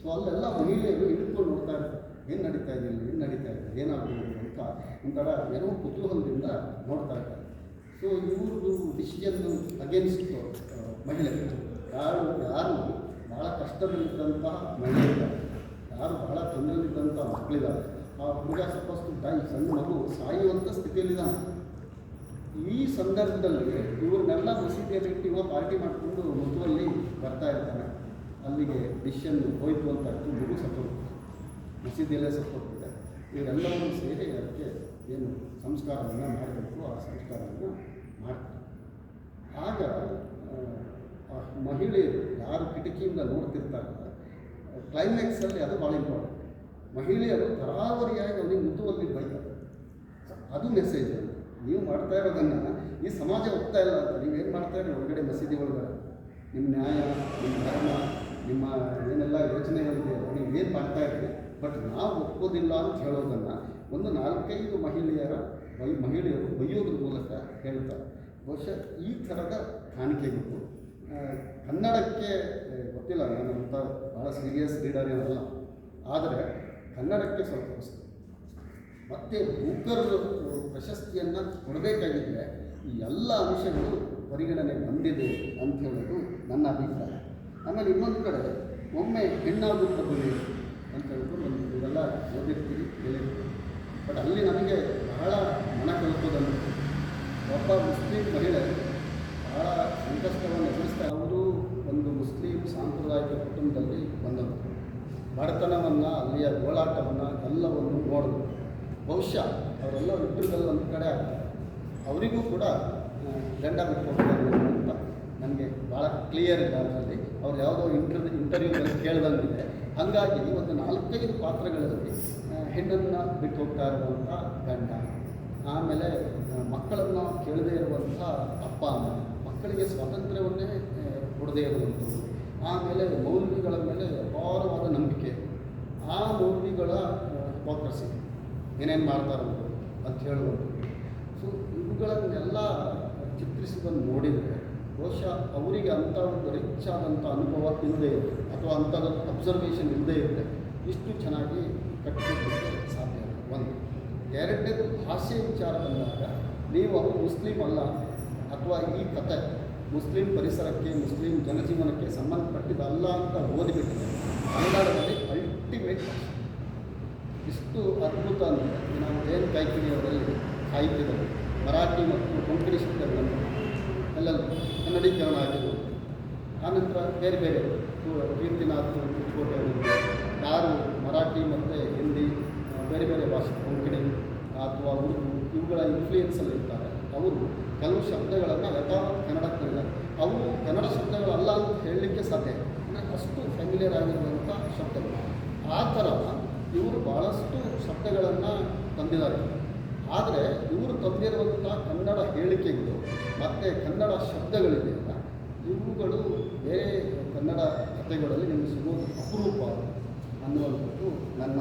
ಸೊ ಅಲ್ಲೆಲ್ಲ ಮಹಿಳೆಯರು ಹಿಡ್ಕೊಂಡು ನೋಡ್ತಾ ಇರ್ತಾರೆ. ಏನು ನಡೀತಾ ಇದೆ ಇಲ್ಲಿ? ಏನು ನಡೀತಾ ಇದೆ? ಏನಾಗ್ಬೋದು ಅಂತ ಒಂಥರ ಏನೋ ಕುತೂಹಲದಿಂದ ನೋಡ್ತಾ ಇರ್ತಾರೆ. ಸೊ ಇವ್ರದ್ದು ಡಿಸಿಷನ್ ಅಗೇನ್ಸ್ಟ್ ಮಹಿಳೆ. ಯಾರು ಯಾರು ಭಾಳ ಕಷ್ಟದಲ್ಲಿದ್ದಂಥ ಮಹಿಳೆಯಿದ್ದಾರೆ ಯಾರು ಬಹಳ ತೊಂದರೆಯಲ್ಲಿದ್ದಂಥ ಮಕ್ಕಳಿದ್ದಾರೆ ಆ ಹುಡುಗ ಸಪೋಸ್ ತಾಯಿ ಸಣ್ಣ ಮಗು ಸಾಯುವಂಥ ಸ್ಥಿತಿಯಲ್ಲಿದ್ದಾನೆ. ಈ ಸಂದರ್ಭದಲ್ಲಿ ಇವ್ರನ್ನೆಲ್ಲ ಮಸೀದಿಯಲ್ಲಿ ಇಟ್ಟು ಇವ ಪಾರ್ಟಿ ಮಾಡಿಕೊಂಡು ಮಗುವಲ್ಲಿ ಬರ್ತಾ ಇರ್ತಾನೆ. ಅಲ್ಲಿಗೆ ಡಿಶನ್ ಹೋಯ್ತು ಅಂತ ಅರ್ಥ ಮಗು ಸತ್ತೋಗ್ತದೆ ಮಸೀದಿಯಲ್ಲೇ ಸತ್ತೋಗ್ತಿದೆ ಇವರೆಲ್ಲರೂ ಸೇರಿ ಅದಕ್ಕೆ ಏನು ಸಂಸ್ಕಾರವನ್ನು ಮಾಡಬೇಕು. ಆ ಸಂಸ್ಕಾರವನ್ನು ಮಾಡ್ತಾರೆ. ಆಗ ಮಹಿಳೆಯರು ಯಾರು ಕಿಟಕಿಯಿಂದ ನೋಡ್ತಿರ್ತಾರಲ್ಲ ಕ್ಲೈಮ್ಯಾಕ್ಸಲ್ಲಿ ಅದು ಭಾಳ ಇಂಪಾರ್ಟೆಂಟ್ ಮಹಿಳೆಯರು ತರಾವರಿಯಾಗಿ ಅವನಿಗೆ ಮುತುವಲ್ಲಿ ಬೈತಾರೆ ಅದು ಮೆಸೇಜ್ ನೀವು ಮಾಡ್ತಾ ಇರೋದನ್ನು ಈ ಸಮಾಜ ಒಪ್ತಾ ಇಲ್ಲ ಅಂತ ನೀವೇನು ಮಾಡ್ತಾ ಇರೋ ಒಳಗಡೆ ಮಸೀದಿ ಒಳಗಡೆ. ನಿಮ್ಮ ನ್ಯಾಯ ನಿಮ್ಮ ಧರ್ಮ, ನಿಮ್ಮ ಏನೆಲ್ಲ ಯೋಚನೆ ಇದೆ ನೀವು ಏನು ಮಾಡ್ತಾ ಇದ್ದೀರಿ ಬಟ್ ನಾವು ಒಪ್ಪೋದಿಲ್ಲ ಅಂತ ಹೇಳೋದನ್ನು ಒಂದು ನಾಲ್ಕೈದು ಮಹಿಳೆಯರ, ಮಹಿಳೆಯರು ಬೈಯೋದ್ರ ಮೂಲಕ ಹೇಳ್ತಾರೆ. ಬಹುಶಃ ಈ ಥರದ ಕಾಣಿಕೆಗಳು. ಕನ್ನಡಕ್ಕೆ ಗೊತ್ತಿಲ್ಲ, ನಾನು ಅಂತ ಭಾಳ ಸೀರಿಯಸ್ ರೀಡರ್ ಏನಲ್ಲ ಆದರೆ, ಕನ್ನಡಕ್ಕೆ ಸ್ವಲ್ಪ ಹೊಸದು ಮತ್ತು ಬೂಕರ್ ಪ್ರಶಸ್ತಿಯನ್ನು ಕೊಡಬೇಕಾಗಿದ್ದರೆ ಈ ಎಲ್ಲ ಅಂಶಗಳು ಪರಿಗಣನೆ ಬಂದಿದೆ ಅಂತ ಹೇಳೋದು ನನ್ನ ಅಭಿಪ್ರಾಯ. ಆಮೇಲೆ ಇನ್ನೊಂದು ಕಡೆ, ಒಮ್ಮೆ ಹೆಣ್ಣಾಗುತ್ತದೆ ಅಂತ ಹೇಳ್ಬಿಟ್ಟು ಒಂದು ಇದೆಲ್ಲ ಓದಿರ್ತೀವಿ ಹೇಳಿರ್ತೀವಿ ಬಟ್ ಅಲ್ಲಿ ನಮಗೆ ಬಹಳ ಮನ ಒಬ್ಬ ಮುಸ್ಲಿಂ ಮಹಿಳೆ ಬಹಳ ಸಂಕಷ್ಟವನ್ನು ಅವರು ಒಂದು ಮುಸ್ಲಿಂ ಸಾಂಪ್ರದಾಯಿಕ ಕುಟುಂಬದಲ್ಲಿ ಬಂದರು ಬಡತನವನ್ನು, ಅಲ್ಲಿಯ ಗೋಳಾಟವನ್ನು ಎಲ್ಲವನ್ನು ನೋಡಿದ್ರು. ಬಹುಶಃ ಅವರೆಲ್ಲ ಇಬ್ಬರಿಗೆಲ್ಲ ಒಂದು ಕಡೆ ಆಗ್ತಾರೆ ಅವರಿಗೂ ಕೂಡ ಗಂಡ ಬಿಟ್ಕೊಡ್ತಾರೆ ಅಂತ ನನಗೆ ಭಾಳ ಕ್ಲಿಯರ್ ಇಲ್ಲ ಅದರಲ್ಲಿ. ಅವ್ರು ಯಾವುದೋ ಇಂಟರ್ ಇಂಟರ್ವ್ಯೂದಲ್ಲಿ ಕೇಳ್ದಂಗಿದೆ. ಹಾಗಾಗಿ ಒಂದು ನಾಲ್ಕೈದು ಪಾತ್ರಗಳಲ್ಲಿ ಹೆಣ್ಣನ್ನು ಬಿಟ್ಟು ಹೋಗ್ತಾ ಇರುವಂಥ ಗಂಡ ಆಮೇಲೆ ಮಕ್ಕಳನ್ನು ಕೇಳದೇ ಇರುವಂಥ ಅಪ್ಪ ಅಮ್ಮ. ಮಕ್ಕಳಿಗೆ ಸ್ವಾತಂತ್ರ್ಯವನ್ನೇ ಕೊಡದೇ ಇರುವಂಥದ್ದು. ಆಮೇಲೆ ಮೌಲ್ಯಗಳ ಮೇಲೆ ಅಪಾರವಾದ ನಂಬಿಕೆ. ಆ ಮೌಲ್ಯಗಳ ಹಿಪೋಕ್ರಸಿ ಏನೇನು ಮಾಡ್ತಾರೆ ಅಂತ ಹೇಳುವಂಥದ್ದು. ಸೊ ಇವುಗಳನ್ನೆಲ್ಲ ಚಿತ್ರಿಸಿದನ್ನು ನೋಡಿದರೆ ಬಹುಶಃ ಅವರಿಗೆ ಅಂಥ ಒಂದು ರಿಚ್ ಆದಂಥ ಅನುಭವ ಇಲ್ಲದೆ ಅಥವಾ ಅಂಥದ್ದು ಅಬ್ಸರ್ವೇಷನ್ ಇಲ್ಲದೆ ಇರುತ್ತೆ ಇಷ್ಟು ಚೆನ್ನಾಗಿ ಕಟ್ಟಿಸಲಿಕ್ಕೆ ಸಾಧ್ಯ ಒಂದು. ಎರಡನೇದು ಭಾಷೆ ವಿಚಾರ ಬಂದಾಗ, ನೀವು ಅವರು ಮುಸ್ಲಿಂ ಅಲ್ಲ ಅಥವಾ ಈ ಕತೆ ಮುಸ್ಲಿಂ ಪರಿಸರಕ್ಕೆ, ಮುಸ್ಲಿಂ ಜನಜೀವನಕ್ಕೆ ಸಂಬಂಧಪಟ್ಟಿದ್ದಲ್ಲ ಅಂತ ಓದಿಬಿಟ್ಟಿದೆ. ಕನ್ನಡದಲ್ಲಿ ಅಲ್ಟಿಮೇಟ್ ಇಷ್ಟು ಅದ್ಭುತ ಅಂದರೆ ನಾವು ಏನ್ ಕಾಯ್ಕಿಣಿಯವರಲ್ಲಿ ಸಾಹಿತ್ಯದಲ್ಲಿ, ಮರಾಠಿ ಮತ್ತು ಕೊಂಕಣಿ ಶಬ್ದಗಳನ್ನು ಎಲ್ಲ ಕನ್ನಡೀಕರಣ ಆಗಿರುವುದು ಆನಂತರ ಬೇರೆ ಬೇರೆ ಕೀರ್ತಿನಾಥ್ ಅವರಿಗೆ ಯಾರು ಮರಾಠಿ ಮತ್ತು ಹಿಂದಿ ಬೇರೆ ಬೇರೆ ಭಾಷೆ, ಕೊಂಕಣಿ ಅಥವಾ ಉರ್ದು, ಇವುಗಳ ಇನ್ಫ್ಲೂಯೆನ್ಸಲ್ಲಿ ಇರ್ತಾರೆ ಅವರು ಕೆಲವು ಶಬ್ದಗಳನ್ನು ಯಥಾ ಕನ್ನಡಕ್ಕೆ ಹೇಳಿದ್ದಾರೆ ಅವು ಕನ್ನಡ ಶಬ್ದಗಳಲ್ಲ ಅಂತ ಹೇಳಲಿಕ್ಕೆ ಸಾಧ್ಯ ಅಂದರೆ ಅಷ್ಟು ಫ್ಯಾಮಿಲಿಯರ್ ಆಗಿರುವಂಥ ಶಬ್ದಗಳು. ಆ ಥರ ಇವರು ಭಾಳಷ್ಟು ಶಬ್ದಗಳನ್ನು ತಂದಿದ್ದಾರೆ. ಆದರೆ ಇವರು ತಂದಿರುವಂಥ ಕನ್ನಡ ಹೇಳಿಕೆಗಳು ಮತ್ತು ಕನ್ನಡ ಶಬ್ದಗಳಿದೆಯಲ್ಲ ಇವುಗಳು ಬೇರೆ ಕನ್ನಡ ಕಥೆಗಳಲ್ಲಿ ನಿಮಗೆ ಸಿಗೋದು ಅಪರೂಪ ಅನ್ನುವಂಥದ್ದು ನನ್ನ